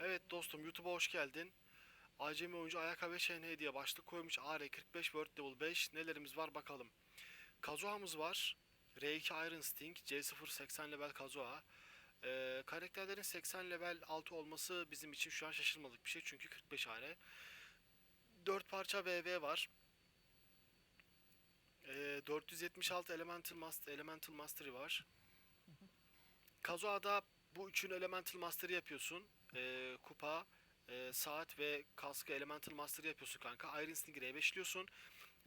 Evet dostum YouTube'a hoş geldin. Acemi oyuncu Ayakkabı Şenhe diye başlık koymuş. AR45 World Level 5 nelerimiz var bakalım. Kazuha'mız var. R2 Iron Sting, C0 80 level Kazuha. Ee, karakterlerin 80 level altı olması bizim için şu an şaşırmadık bir şey çünkü 45 AR. 4 parça VV var. Ee, 476 Elemental Master, Elemental Mastery var. Kazuha'da bu üçün Elemental Master'ı yapıyorsun. Ee, kupa, e, saat ve kaskı Elemental Master yapıyorsun kanka. Iron Sting'i R5'liyorsun.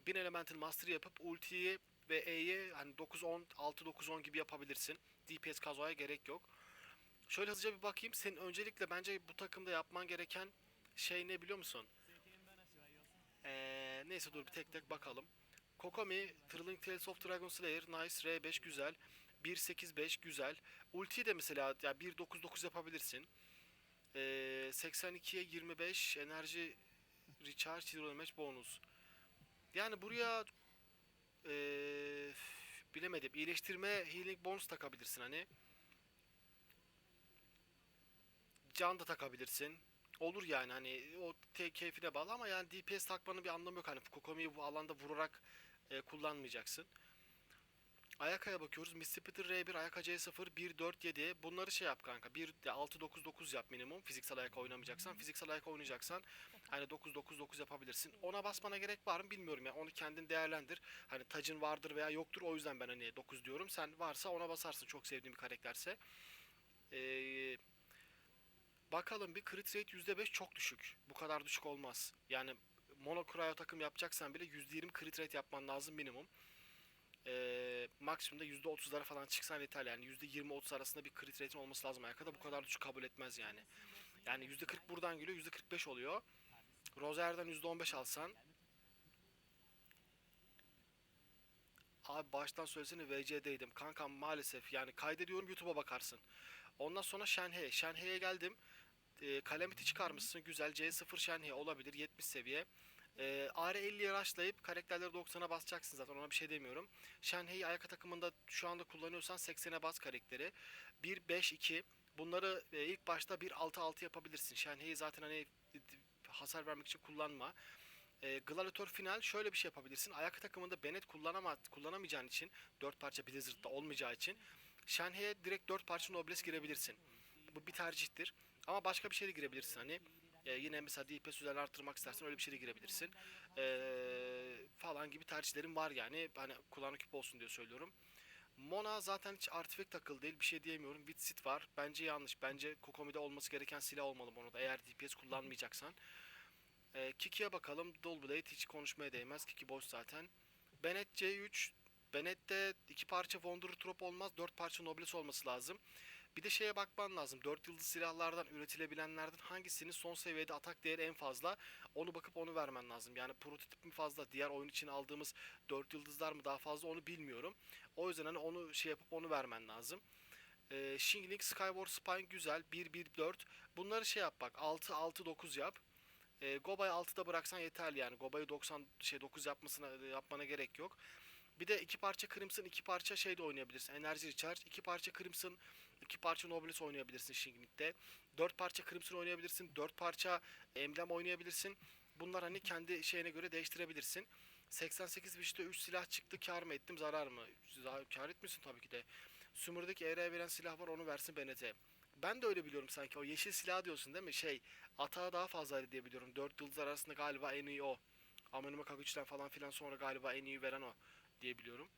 1000 Elemental Master yapıp ultiyi ve E'yi hani 9-10, 6-9-10 gibi yapabilirsin. DPS kazoya gerek yok. Şöyle hızlıca bir bakayım. Senin öncelikle bence bu takımda yapman gereken şey ne biliyor musun? Ee, neyse dur bir tek tek bakalım. Kokomi, Thrilling Tales of Dragon Slayer, Nice, R5 güzel. 1.8.5 güzel. Ultiyi de mesela ya 1.9.9 yapabilirsin. Ee, 82'ye 25 enerji recharge hero damage bonus. Yani buraya ee, bilemedim. İyileştirme healing bonus takabilirsin hani. Can da takabilirsin. Olur yani hani o keyfine bağlı ama yani DPS takmanın bir anlamı yok. Hani Kokomi'yi bu alanda vurarak e, kullanmayacaksın. Ayakaya bakıyoruz. Mississippi R1, Ayaka C0, 1, 4, 7. Bunları şey yap kanka. 1, 6, 9, 9 yap minimum. Fiziksel ayak oynamayacaksan. Fiziksel ayak oynayacaksan hani 9, 9, 9 yapabilirsin. Ona basmana gerek var mı bilmiyorum ya. Onu kendin değerlendir. Hani tacın vardır veya yoktur. O yüzden ben hani 9 diyorum. Sen varsa ona basarsın. Çok sevdiğin bir karakterse. Eee... Bakalım bir crit rate %5 çok düşük. Bu kadar düşük olmaz. Yani mono takım yapacaksan bile %20 crit rate yapman lazım minimum. Ee, maksimumda %30'lara falan çıksan yeterli. Yani %20-30 arasında bir crit rate'in olması lazım. Ayakta bu kadar düşük kabul etmez yani. Yani %40 buradan geliyor, %45 oluyor. Rozer'den %15 alsan Abi baştan söylesene VC'deydim. Kankam maalesef yani kaydediyorum YouTube'a bakarsın. Ondan sonra Shenhe. Shenhe'ye geldim. E, Calamity çıkarmışsın. Güzel. C0 Shenhe olabilir. 70 seviye. E, AR50'ye rushlayıp karakterleri 90'a basacaksın zaten ona bir şey demiyorum. Shenhe'yi ayak takımında şu anda kullanıyorsan 80'e bas karakteri. 1-5-2 bunları e, ilk başta 1-6-6 yapabilirsin. Shenhe'yi zaten hani e, hasar vermek için kullanma. E, Gladiator final şöyle bir şey yapabilirsin. Ayak takımında Bennett kullanama, kullanamayacağın için 4 parça Blizzard'da olmayacağı için Shenhe'ye direkt 4 parça Nobles girebilirsin. Bu bir tercihtir. Ama başka bir şey de girebilirsin hani. E, yine mesela DPS üzerine arttırmak istersen öyle bir şey de girebilirsin. E, falan gibi tercihlerim var yani. Hani kulağına küp olsun diye söylüyorum. Mona zaten hiç artifact takıl değil. Bir şey diyemiyorum. Witsit var. Bence yanlış. Bence Kokomi'de olması gereken silah olmalı Mona'da. Eğer DPS kullanmayacaksan. E, Kiki'ye bakalım. Dullblade hiç konuşmaya değmez. Kiki boş zaten. Bennett C3. Bennett'te iki parça Wanderer Trop olmaz. Dört parça Nobles olması lazım. Bir de şeye bakman lazım. 4 yıldız silahlardan üretilebilenlerden hangisinin son seviyede atak değeri en fazla onu bakıp onu vermen lazım. Yani prototip mi fazla diğer oyun için aldığımız 4 yıldızlar mı daha fazla onu bilmiyorum. O yüzden hani onu şey yapıp onu vermen lazım. Ee, Shingling Skyward Spine güzel 1-1-4 bunları şey yap bak 6-6-9 yap. E, Goba'yı 6'da bıraksan yeterli yani. Goba'yı 90 şey 9 yapmasına yapmana gerek yok. Bir de iki parça Crimson, iki parça şey de oynayabilirsin. Enerji Recharge, iki parça Crimson, iki parça Nobles oynayabilirsin Shingling'de. Dört parça Crimson oynayabilirsin, dört parça Emblem oynayabilirsin. Bunlar hani kendi şeyine göre değiştirebilirsin. 88 Wish'te 3 silah çıktı. Kar mı ettim, zarar mı? Kar etmiyorsun tabii ki de. Sumur'daki ER'e veren silah var, onu versin Bennett'e. Ben de öyle biliyorum sanki. O yeşil silah diyorsun değil mi? Şey, atağı daha fazlaydı diye biliyorum. 4 yıldızlar arasında galiba en iyi o. Amenuma Kaguchi'den falan filan sonra galiba en iyi veren o diye biliyorum.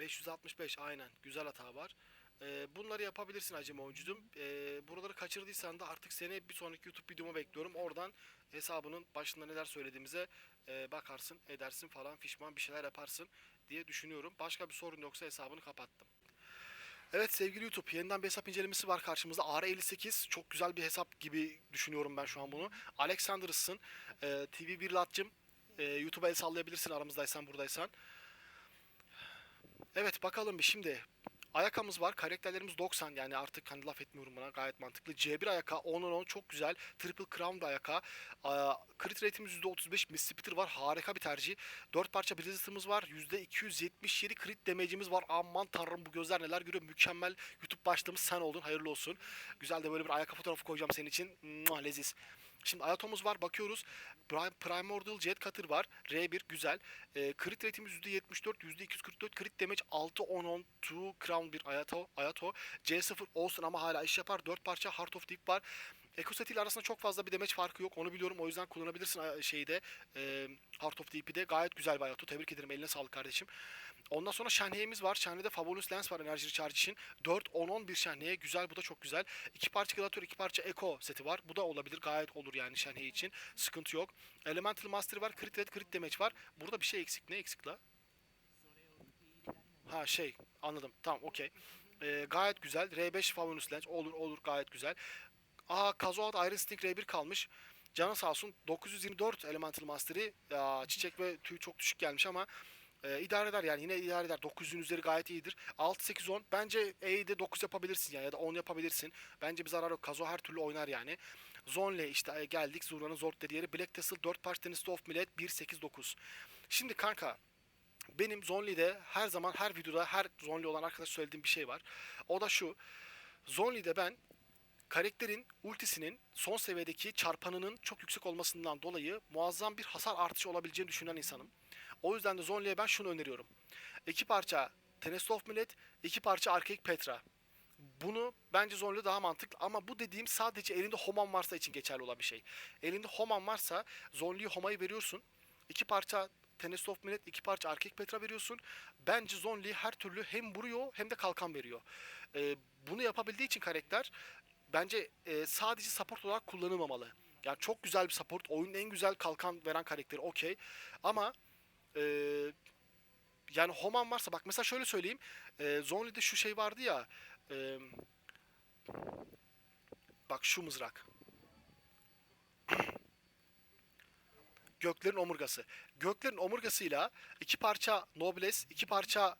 565 aynen. Güzel hata var. Ee, bunları yapabilirsin acemi oyuncudum. Ee, buraları kaçırdıysan da artık seni bir sonraki YouTube videoma bekliyorum. Oradan hesabının başında neler söylediğimize e, bakarsın, edersin falan fişman bir şeyler yaparsın diye düşünüyorum. Başka bir sorun yoksa hesabını kapattım. Evet sevgili YouTube yeniden bir hesap incelemesi var karşımızda. AR58 çok güzel bir hesap gibi düşünüyorum ben şu an bunu. Alexander'sın. Ee, TV1 Latcım. Ee, YouTube'a el sallayabilirsin aramızdaysan buradaysan. Evet bakalım bir şimdi. Ayakamız var. Karakterlerimiz 90 yani artık hani laf etmiyorum buna gayet mantıklı. C1 ayaka 10'un 10 çok güzel. Triple Crown bir ayaka. Aa, Crit rate'imiz %35. Mississippi var. Harika bir tercih. 4 parça Blizzard'ımız var. %277 crit damage'imiz var. Aman tanrım bu gözler neler görüyor. Mükemmel YouTube başlığımız sen oldun. Hayırlı olsun. Güzel de böyle bir ayaka fotoğrafı koyacağım senin için. Mua, leziz. Şimdi Ayatomuz var bakıyoruz. Primordial Jet Cutter var. R1 güzel. E, crit rate'imiz %74, %244. Crit damage 6 10 10 2 crown bir Ayato. Ayato. C0 olsun ama hala iş yapar. 4 parça Heart of Deep var. Ecoset ile arasında çok fazla bir damage farkı yok. Onu biliyorum. O yüzden kullanabilirsin şeyde. E, Heart of Deep'i de. Gayet güzel bir. Tebrik ederim. Eline sağlık kardeşim. Ondan sonra Shenhe'miz var. Shenhe'de Fabulous Lens var enerji recharge için. 4 10 10 bir Shenhe. Güzel bu da çok güzel. İki parça Gladiator, iki parça Echo seti var. Bu da olabilir. Gayet olur yani Shenhe için. Sıkıntı yok. Elemental Master var. Crit Red, Crit Damage var. Burada bir şey eksik. Ne eksik la? Ha şey anladım. Tamam okey. Ee, gayet güzel. R5 Fabulous Lens. Olur olur gayet güzel. Aa Kazuhat Iron Sting R1 kalmış. Canı sağ olsun. 924 Elemental Mastery. Ya, çiçek ve tüy çok düşük gelmiş ama e, idare eder yani yine idare eder. 900'ün üzeri gayet iyidir. 6 8 10 bence E'de 9 yapabilirsin yani ya da 10 yapabilirsin. Bence bir zarar yok. Kazo her türlü oynar yani. Zonle işte e, geldik. Zurna'nın Zord dediği yeri. Black Tassel 4 parça Tennis of Millet 1 8 9. Şimdi kanka benim Zonli'de her zaman her videoda her Zonli olan arkadaş söylediğim bir şey var. O da şu. Zonli'de ben karakterin ultisinin son seviyedeki çarpanının çok yüksek olmasından dolayı muazzam bir hasar artışı olabileceğini düşünen insanım. O yüzden de Zonli'ye ben şunu öneriyorum. İki parça Tennis of Millet, iki parça Archaic Petra. Bunu bence Zonli daha mantıklı ama bu dediğim sadece elinde Homan varsa için geçerli olan bir şey. Elinde Homan varsa Zonli'ye Homa'yı veriyorsun. İki parça Tennis of Millet, iki parça Archaic Petra veriyorsun. Bence Zonli her türlü hem vuruyor hem de kalkan veriyor. Ee, bunu yapabildiği için karakter bence e, sadece support olarak kullanılmamalı. Yani çok güzel bir support. Oyunun en güzel kalkan veren karakteri okey. Ama e, yani Homan varsa bak mesela şöyle söyleyeyim. E, Zonli'de şu şey vardı ya. e, bak şu mızrak. Göklerin omurgası. Göklerin omurgasıyla iki parça Nobles, iki parça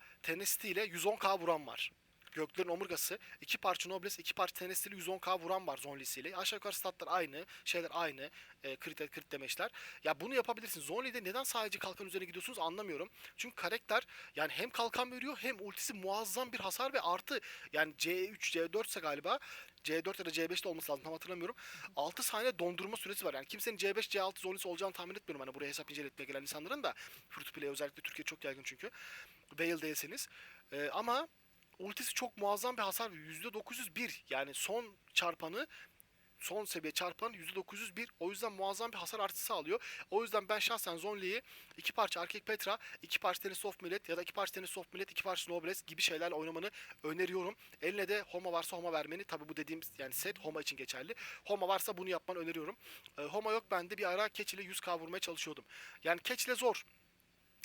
ile 110k vuran var. Göklerin omurgası, iki parça Nobles, iki parça ile 110k vuran var Zonlisi ile. Aşağı yukarı statlar aynı, şeyler aynı, e, crit, crit demeçler. Ya bunu yapabilirsin. Zonli'de neden sadece kalkan üzerine gidiyorsunuz anlamıyorum. Çünkü karakter yani hem kalkan veriyor hem ultisi muazzam bir hasar ve artı yani C3, C4 ise galiba C4 ya da C5'te olması lazım tam hatırlamıyorum. 6 saniye dondurma süresi var. Yani kimsenin C5, C6 zonlisi olacağını tahmin etmiyorum. Hani buraya hesap inceletmeye gelen insanların da. Free to play özellikle Türkiye çok yaygın çünkü. Veil değilseniz. Ee, ama ultisi çok muazzam bir hasar veriyor. %901 yani son çarpanı son seviye çarpan %901. O yüzden muazzam bir hasar artışı sağlıyor. O yüzden ben şahsen Zonli'yi iki parça Arcade Petra, iki parça Tennis of Millet ya da iki parça Tennis of Millet, iki parça Nobles gibi şeylerle oynamanı öneriyorum. Eline de Homa varsa Homa vermeni. Tabi bu dediğim yani set Homa için geçerli. Homa varsa bunu yapmanı öneriyorum. Ee, Homa yok bende bir ara Catch ile 100k vurmaya çalışıyordum. Yani Catch ile zor.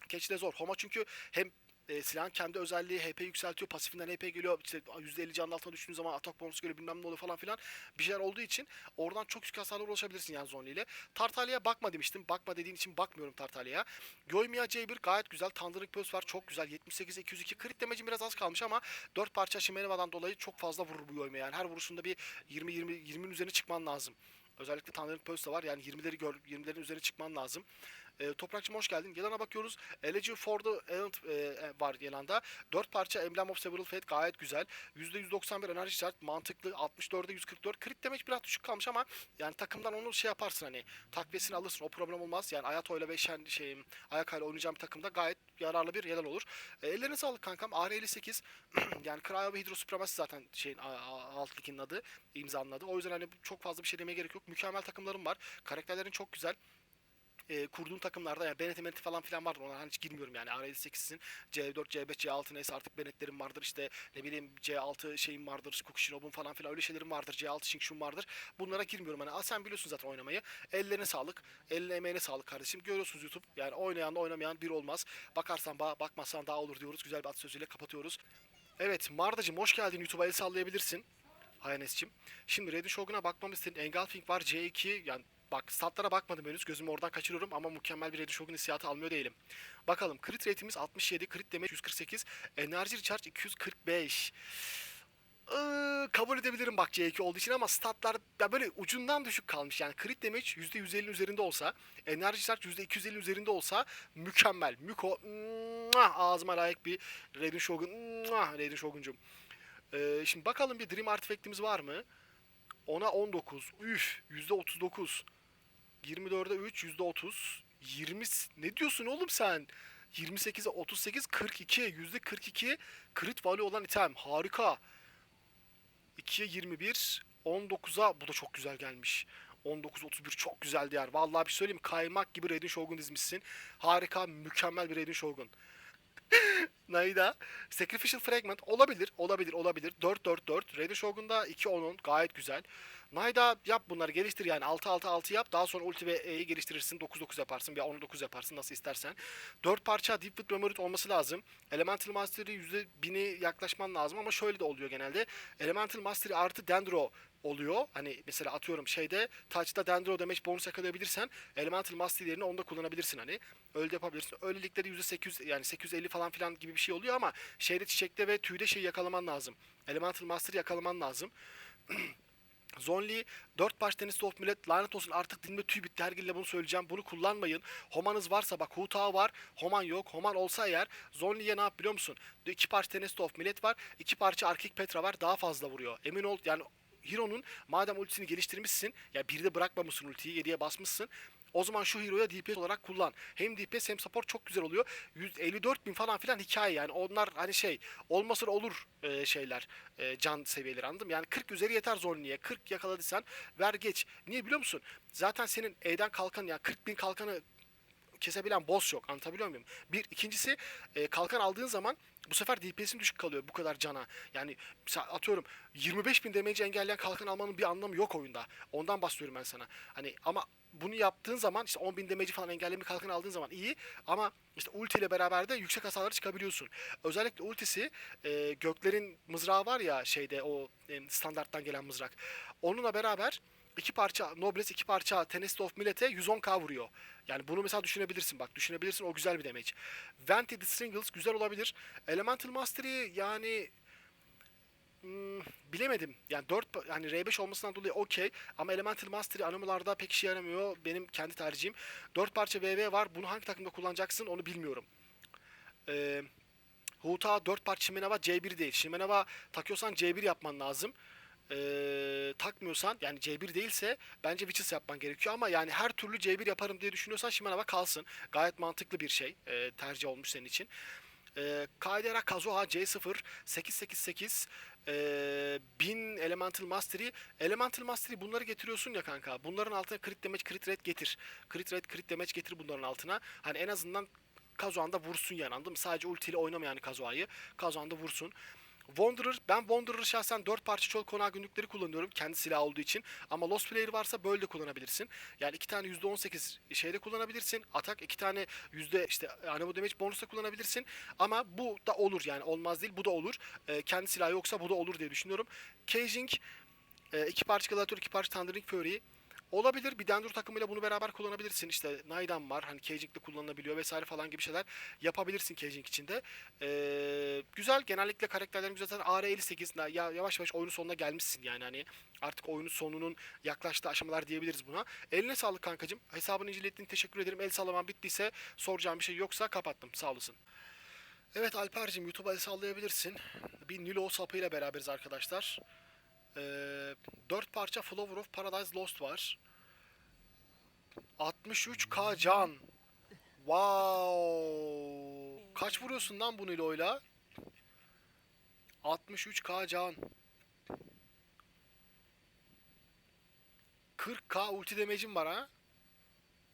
Catch ile zor. Homa çünkü hem e, silahın kendi özelliği HP yükseltiyor. Pasifinden HP geliyor. İşte %50 canlı altına düştüğün zaman atak bonusu geliyor bilmem ne oluyor falan filan. Bir şeyler olduğu için oradan çok yüksek hasarlara ulaşabilirsin yani Zonli ile. Tartalya'ya bakma demiştim. Bakma dediğin için bakmıyorum Tartalya'ya. Yoimiya C1 gayet güzel. Thundering Pulse var. Çok güzel. 78 202. Crit damage'in biraz az kalmış ama 4 parça Shimeneva'dan dolayı çok fazla vurur bu Yoimiya. Yani her vuruşunda bir 20 20 20'nin üzerine çıkman lazım. Özellikle Thundering Pulse de var. Yani 20'leri gör, 20'lerin üzerine çıkman lazım. E, Toprakçım hoş geldin. Yelana bakıyoruz. Elegy for the Errant e, var Yelanda. 4 parça Emblem of Several Fate gayet güzel. %191 enerji şart mantıklı. 64'e 144. Crit demek biraz düşük kalmış ama yani takımdan onu şey yaparsın hani takviyesini alırsın. O problem olmaz. Yani Ayato'yla ve Şen, şey, Ayaka'yla oynayacağım takımda gayet yararlı bir Yelal olur. E, ellerine sağlık kankam. AR58 yani Cryo ve Hydro Supremacy zaten şeyin alt ligin adı imzanın adı. O yüzden hani çok fazla bir şey demeye gerek yok. Mükemmel takımlarım var. Karakterlerin çok güzel e, kurduğun takımlarda yani Bennett Bennett falan filan vardır. Ona hiç girmiyorum yani. R58'sin C4, C5, C6 neyse artık Bennett'lerim vardır. işte ne bileyim C6 şeyim vardır. Kukishinov'un falan filan öyle şeylerim vardır. C6 Shinkshun vardır. Bunlara girmiyorum. Hani Aa, sen biliyorsun zaten oynamayı. Ellerine sağlık. Eline emeğine sağlık kardeşim. Görüyorsunuz YouTube. Yani oynayan oynamayan bir olmaz. Bakarsan bağ, bakmazsan daha olur diyoruz. Güzel bir atasözüyle kapatıyoruz. Evet Mardacım hoş geldin. YouTube'a el sallayabilirsin. Hayanes'cim. Şimdi Red'in Shogun'a bakmamız istedin. Engulfing var C2 yani Bak statlara bakmadım henüz. Gözümü oradan kaçırıyorum ama mükemmel bir Raiden Shogun hissiyatı almıyor değilim. Bakalım crit rate'imiz 67, crit damage 148, enerji recharge 245. Iıı, kabul edebilirim bak C2 olduğu için ama statlar ya böyle ucundan düşük kalmış. Yani crit damage %150'nin üzerinde olsa, enerji recharge %250'nin üzerinde olsa mükemmel. Müko muah, ağzıma layık bir Raiden Shogun. muah, Raiden Shogun'cum. Ee, şimdi bakalım bir Dream Artifact'imiz var mı? Ona 19. Üf, %39. 24'e 3, %30. 20 ne diyorsun oğlum sen? 28'e 38, 42, %42 crit value olan item. Harika. 2'ye 21, 19'a bu da çok güzel gelmiş. 19 31 çok güzel değer. Vallahi bir şey söyleyeyim kaymak gibi Raiden Shogun dizmişsin. Harika, mükemmel bir Raiden Shogun. Naida. Sacrificial Fragment olabilir, olabilir, olabilir. 4-4-4. Raiden Shogun'da 2-10'un gayet güzel. Naida yap bunları geliştir yani 6-6-6 yap. Daha sonra ulti ve E'yi geliştirirsin. 9-9 yaparsın veya 10-9 yaparsın nasıl istersen. 4 parça Deep With Memory olması lazım. Elemental Mastery %1000'i yaklaşman lazım ama şöyle de oluyor genelde. Elemental Mastery artı Dendro oluyor. Hani mesela atıyorum şeyde Touch'ta Dendro damage bonus yakalayabilirsen Elemental Mastery yerini onda kullanabilirsin hani. Öyle yapabilirsin. Öylelikle de %800 yani 850 falan filan gibi bir şey oluyor ama şeyde çiçekte ve tüyde şey yakalaman lazım. Elemental Mastery yakalaman lazım. Zonli 4 baş tenis of millet lanet olsun artık dilime tüy bitti her bunu söyleyeceğim bunu kullanmayın. Homanız varsa bak Huta var Homan yok Homan olsa eğer Zonli'ye ne yap biliyor musun? 2 parça tenis of millet var 2 parça Arkik Petra var daha fazla vuruyor. Emin ol yani Hero'nun madem ultisini geliştirmişsin ya bir de bırakmamışsın ultiyi 7'ye basmışsın o zaman şu hero'ya DPS olarak kullan. Hem DPS hem support çok güzel oluyor. 154 bin falan filan hikaye yani. Onlar hani şey olmasa da olur e, şeyler. E, can seviyeleri anladım. Yani 40 üzeri yeter Zonli'ye. 40 yakaladıysan ver geç. Niye biliyor musun? Zaten senin E'den kalkan yani 40 bin kalkanı kesebilen boss yok. Anlatabiliyor muyum? Bir. ikincisi e, kalkan aldığın zaman bu sefer DPS'in düşük kalıyor bu kadar cana. Yani atıyorum 25 bin damage engelleyen kalkan almanın bir anlamı yok oyunda. Ondan bahsediyorum ben sana. Hani ama bunu yaptığın zaman işte 10 bin damage'i falan engelleme kalkan aldığın zaman iyi ama işte ulti ile beraber de yüksek hasarlara çıkabiliyorsun. Özellikle ultisi e, göklerin mızrağı var ya şeyde o e, standarttan gelen mızrak. Onunla beraber iki parça Nobles iki parça Tenest of Millet'e 110k vuruyor. Yani bunu mesela düşünebilirsin bak düşünebilirsin o güzel bir damage. Vented Strangles güzel olabilir. Elemental Mastery yani Hmm, bilemedim. Yani 4 yani R5 olmasından dolayı okey ama Elemental Mastery anomalarda pek işe yaramıyor. Benim kendi tercihim. 4 parça VV var. Bunu hangi takımda kullanacaksın onu bilmiyorum. Ee, Huta 4 parça Shimenava C1 değil. Shimenava takıyorsan C1 yapman lazım. Ee, takmıyorsan yani C1 değilse bence Witches yapman gerekiyor ama yani her türlü C1 yaparım diye düşünüyorsan Shimenava kalsın. Gayet mantıklı bir şey. Ee, tercih olmuş senin için. Ee, Kaidera Kazuha C0 888 ee, 1000 Elemental Mastery. Elemental Mastery bunları getiriyorsun ya kanka. Bunların altına crit damage, crit rate getir. Crit rate, crit damage getir bunların altına. Hani en azından Kazuhan'da vursun yani anladın mı? Sadece ultiyle oynama yani Kazuha'yı. Kazuhan'da vursun. Wanderer, ben Wanderer'ı şahsen 4 parça çöl konağı günlükleri kullanıyorum kendi silah olduğu için. Ama Lost Player varsa böyle de kullanabilirsin. Yani iki tane %18 şeyde kullanabilirsin. Atak iki tane yüzde işte anemo damage bonusla kullanabilirsin. Ama bu da olur yani olmaz değil bu da olur. Ee, kendi silah yoksa bu da olur diye düşünüyorum. Caging, e, iki parça Gladiator, iki parça Thundering Fury. Olabilir. Bir Dendur takımıyla bunu beraber kullanabilirsin. İşte Naidan var. Hani Caging'de kullanılabiliyor vesaire falan gibi şeyler yapabilirsin Caging içinde. Ee, güzel. Genellikle karakterlerin güzel. Zaten AR58 ya yavaş yavaş oyunun sonuna gelmişsin yani hani artık oyunun sonunun yaklaştığı aşamalar diyebiliriz buna. Eline sağlık kankacım. Hesabını incelettiğin teşekkür ederim. El sallaman bittiyse soracağım bir şey yoksa kapattım. Sağ olasın. Evet Alper'cim YouTube'a el sallayabilirsin. Bir Nilo sapıyla beraberiz arkadaşlar. Ee, 4 parça Flower of Paradise Lost var. 63k can. Wow. Kaç vuruyorsun lan bu Nilo'yla? 63k can. 40k ulti damage'im var ha.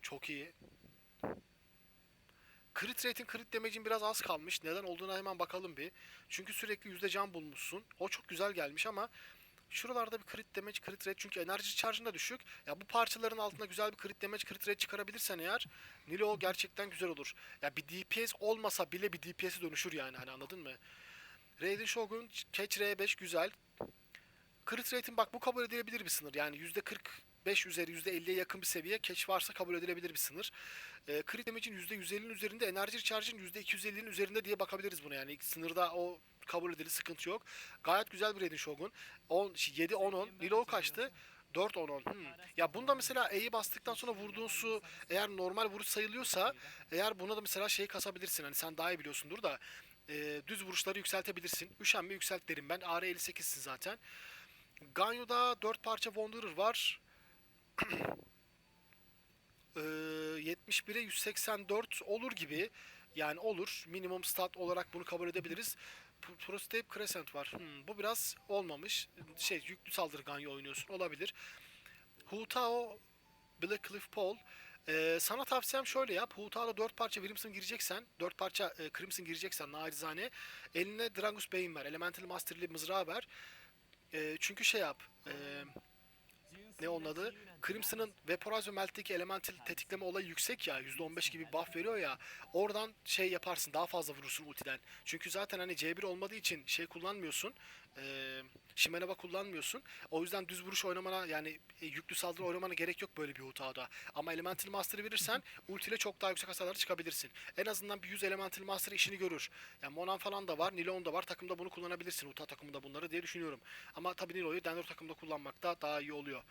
Çok iyi. Crit rate'in crit damage'in biraz az kalmış. Neden olduğuna hemen bakalım bir. Çünkü sürekli yüzde can bulmuşsun. O çok güzel gelmiş ama Şuralarda bir crit damage, crit rate çünkü enerji charge'ın da düşük. Ya bu parçaların altında güzel bir crit damage, crit rate çıkarabilirsen eğer Nilo gerçekten güzel olur. Ya bir DPS olmasa bile bir DPS'e dönüşür yani hani anladın mı? Raiden Shogun Catch R5 güzel. Crit rate'in bak bu kabul edilebilir bir sınır. Yani %40 %5 üzeri %50'ye yakın bir seviye. Catch varsa kabul edilebilir bir sınır. E, crit damage'in %150'nin üzerinde, enerji charge'in %250'nin üzerinde diye bakabiliriz buna. Yani sınırda o kabul edilir, sıkıntı yok. Gayet güzel bir Raiden Shogun. 10, 7 10 10. Nilo kaçtı? 4 10 10. Hmm. Ya bunda mesela E'yi bastıktan sonra vurduğun su eğer normal vuruş sayılıyorsa eğer buna da mesela şey kasabilirsin. Hani sen daha iyi biliyorsundur da e, düz vuruşları yükseltebilirsin. Üşenme yükselt derim ben. AR 58'sin zaten. Ganyo'da 4 parça Wanderer var. Ee, 71'e 184 olur gibi. Yani olur. Minimum stat olarak bunu kabul edebiliriz. Prostape Crescent var. Hmm, bu biraz olmamış. Şey yüklü saldırı Ganyo oynuyorsun. Olabilir. Hu Tao Black Cliff Paul. Ee, sana tavsiyem şöyle yap. Hu Tao'da 4 parça Crimson gireceksen, 4 parça e, Crimson gireceksen nacizane eline Dragus Bane ver. Elemental Master'li mızrağı ver. Ee, çünkü şey yap. E, ne onun adı? Crimson'ın Vaporize Melt'teki elemental tetikleme olayı yüksek ya. %15 gibi buff veriyor ya. Oradan şey yaparsın. Daha fazla vurursun ultiden. Çünkü zaten hani C1 olmadığı için şey kullanmıyorsun. Eee Shimenaba kullanmıyorsun. O yüzden düz vuruş oynamana yani e, yüklü saldırı oynamana gerek yok böyle bir Huta'da. Ama Elemental Master'ı verirsen ultiyle çok daha yüksek hasarlara çıkabilirsin. En azından bir 100 Elemental Master işini görür. Yani Monan falan da var, Nilon da var. Takımda bunu kullanabilirsin. Huta takımında bunları diye düşünüyorum. Ama tabii Nilo'yu Denver takımda kullanmak da daha iyi oluyor.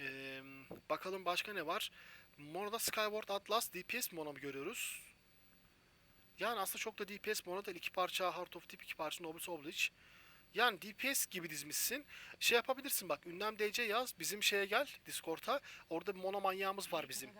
Ee, bakalım başka ne var? Mono'da Skyward Atlas DPS Mono görüyoruz? Yani aslında çok da DPS Mono değil. iki parça Heart of Deep, iki parça Nobles Oblige. Yani DPS gibi dizmişsin. Şey yapabilirsin bak. Ünlem DC yaz. Bizim şeye gel. Discord'a. Orada bir mono manyağımız var bizim.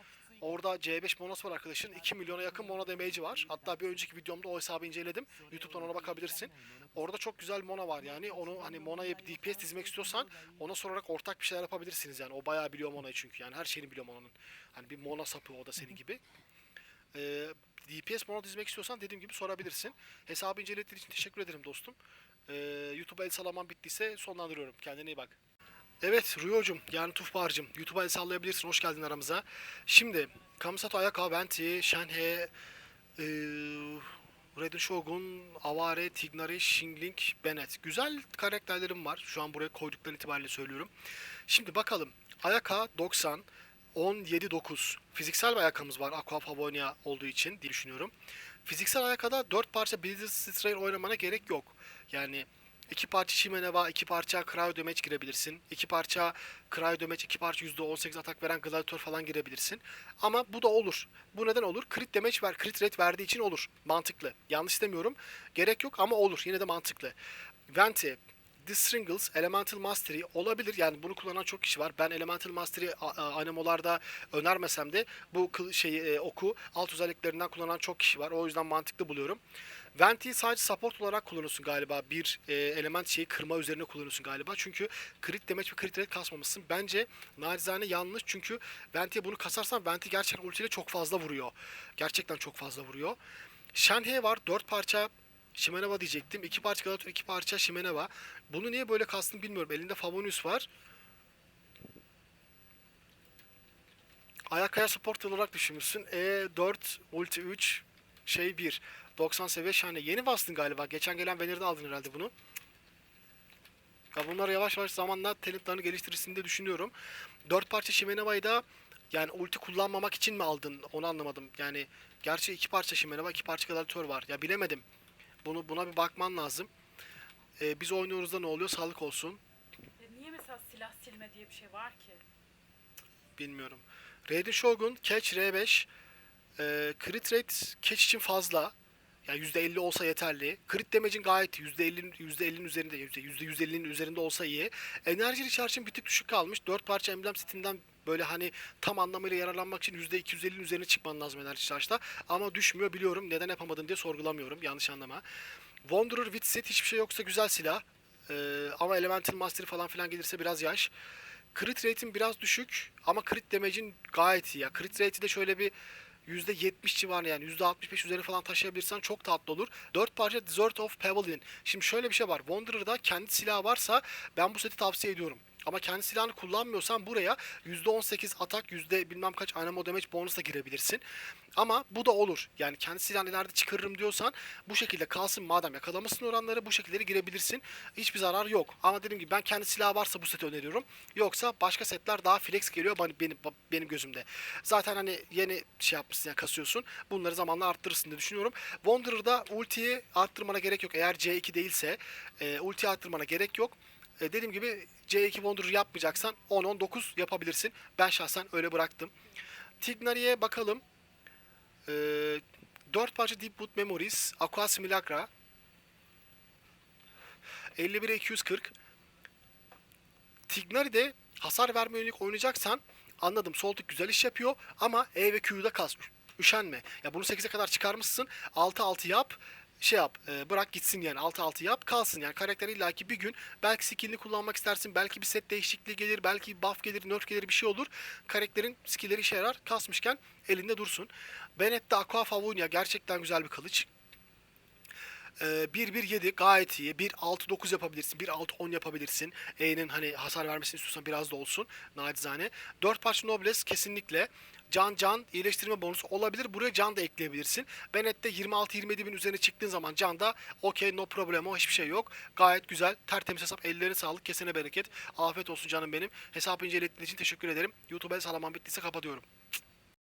Orada C5 monosu var arkadaşın. 2 milyona yakın mono damage'i var. Hatta bir önceki videomda o hesabı inceledim. YouTube'dan ona bakabilirsin. Orada çok güzel mono var yani. Onu hani monoya bir DPS dizmek istiyorsan ona sorarak ortak bir şeyler yapabilirsiniz yani. O bayağı biliyor monoyu çünkü yani. Her şeyini biliyor mononun. Hani bir mono sapı o da senin gibi. Ee, DPS mono dizmek istiyorsan dediğim gibi sorabilirsin. Hesabı incelediğin için teşekkür ederim dostum. Ee, YouTube'a el sallaman bittiyse sonlandırıyorum. Kendine iyi bak. Evet Ryo'cum yani Tufbar'cım YouTube'a el sallayabilirsin. Hoş geldin aramıza. Şimdi Kamisato Ayaka, Venti, Shenhe, ee, Raiden Shogun, Avare, Tignari, Shingling, Bennett. Güzel karakterlerim var. Şu an buraya koyduktan itibariyle söylüyorum. Şimdi bakalım. Ayaka 90, 17-9. Fiziksel bir ayakamız var Aqua Pavonia olduğu için diye düşünüyorum. Fiziksel ayakada 4 parça Blizzard Strain oynamana gerek yok. Yani iki parça Shimeneva, iki parça Cryo Damage girebilirsin. iki parça Cryo Damage, iki parça %18 atak veren Gladiator falan girebilirsin. Ama bu da olur. Bu neden olur? Crit Damage ver, Crit Rate verdiği için olur. Mantıklı. Yanlış demiyorum. Gerek yok ama olur. Yine de mantıklı. Venti, Disringles, Elemental Mastery olabilir. Yani bunu kullanan çok kişi var. Ben Elemental Mastery a- a- animalarda önermesem de bu şeyi e, oku alt özelliklerinden kullanan çok kişi var. O yüzden mantıklı buluyorum. Venti'yi sadece support olarak kullanıyorsun galiba. Bir e, element şeyi kırma üzerine kullanıyorsun galiba. Çünkü crit damage ve crit rate kasmamışsın. Bence nacizane yanlış. Çünkü Venti'ye bunu kasarsan Venti gerçekten ultiyle çok fazla vuruyor. Gerçekten çok fazla vuruyor. Shenhe var. 4 parça Shimeneva diyecektim. 2 parça Gladiator, 2 parça Shimeneva. Bunu niye böyle kastın bilmiyorum. Elinde Favonius var. Ayakaya support olarak düşünmüşsün. E4, ulti 3, şey 1. 90 seviye şahane. Yeni bastın galiba. Geçen gelen Vener'de aldın herhalde bunu. Ya bunlar yavaş yavaş zamanla talentlarını geliştirirsin diye düşünüyorum. 4 parça Shimeneva'yı da yani ulti kullanmamak için mi aldın? Onu anlamadım. Yani gerçi iki parça Shimeneva, iki parça Gladiator var. Ya bilemedim. Bunu buna bir bakman lazım. Ee, biz oynuyoruz da ne oluyor? Sağlık olsun. Ya niye mesela silah silme diye bir şey var ki? Bilmiyorum. Raiden Shogun, Catch R5. Ee, crit rate Catch için fazla. Yani %50 olsa yeterli. Crit damage'in gayet iyi. %50'nin %50'nin üzerinde, %150'nin üzerinde olsa iyi. Enerji recharge'ın bir tık düşük kalmış. 4 parça emblem setinden böyle hani tam anlamıyla yararlanmak için %250'nin üzerine çıkman lazım enerji recharge'da. Ama düşmüyor biliyorum. Neden yapamadın diye sorgulamıyorum. Yanlış anlama. Wanderer with set hiçbir şey yoksa güzel silah. Ee, ama Elemental Mastery falan filan gelirse biraz yaş. Crit rate'in biraz düşük ama crit damage'in gayet iyi ya. Crit rate'i de şöyle bir %70 civarı yani %65 üzeri falan taşıyabilirsen çok tatlı olur. 4 parça Desert of Pavilion. Şimdi şöyle bir şey var. Wanderer'da kendi silahı varsa ben bu seti tavsiye ediyorum. Ama kendi silahını kullanmıyorsan buraya %18 atak, yüzde bilmem kaç anemo damage bonusla girebilirsin. Ama bu da olur. Yani kendi silahını ileride çıkarırım diyorsan bu şekilde kalsın madem yakalamışsın oranları bu şekilde girebilirsin. Hiçbir zarar yok. Ama dediğim gibi ben kendi silahı varsa bu seti öneriyorum. Yoksa başka setler daha flex geliyor benim benim gözümde. Zaten hani yeni şey yapmışsın ya kasıyorsun. Bunları zamanla arttırırsın diye düşünüyorum. Wanderer'da ultiyi arttırmana gerek yok. Eğer C2 değilse e, ulti arttırmana gerek yok. E, dediğim gibi C2 Wanderer yapmayacaksan 10-19 yapabilirsin. Ben şahsen öyle bıraktım. Tignari'ye bakalım. E, 4 parça Deep Boot Memories, Aqua Simulacra, 51'e 240. Tignari'de hasar verme yönelik oynayacaksan anladım sol tık güzel iş yapıyor ama E ve Q'da kas. Üşenme. Ya bunu 8'e kadar çıkarmışsın. 6-6 yap. Şey yap. e, bırak gitsin yani. 6-6 yap. Kalsın yani. Karakter illaki bir gün belki skillini kullanmak istersin. Belki bir set değişikliği gelir. Belki buff gelir. Nerf gelir. Bir şey olur. Karakterin skillleri işe yarar. Kasmışken elinde dursun. Bennett'te Aqua Favunia gerçekten güzel bir kılıç. Ee, 1-1-7 gayet iyi. 1-6-9 yapabilirsin. 1-6-10 yapabilirsin. E'nin hani hasar vermesini istiyorsan biraz da olsun. Nacizane. 4 parça Nobles kesinlikle. Can can iyileştirme bonusu olabilir. Buraya can da ekleyebilirsin. Bennett'te 26-27 bin üzerine çıktığın zaman can da okey no problem o hiçbir şey yok. Gayet güzel. Tertemiz hesap. Ellerine sağlık. Kesene bereket. Afiyet olsun canım benim. Hesap incelettiğin için teşekkür ederim. YouTube'a salaman bittiyse kapatıyorum.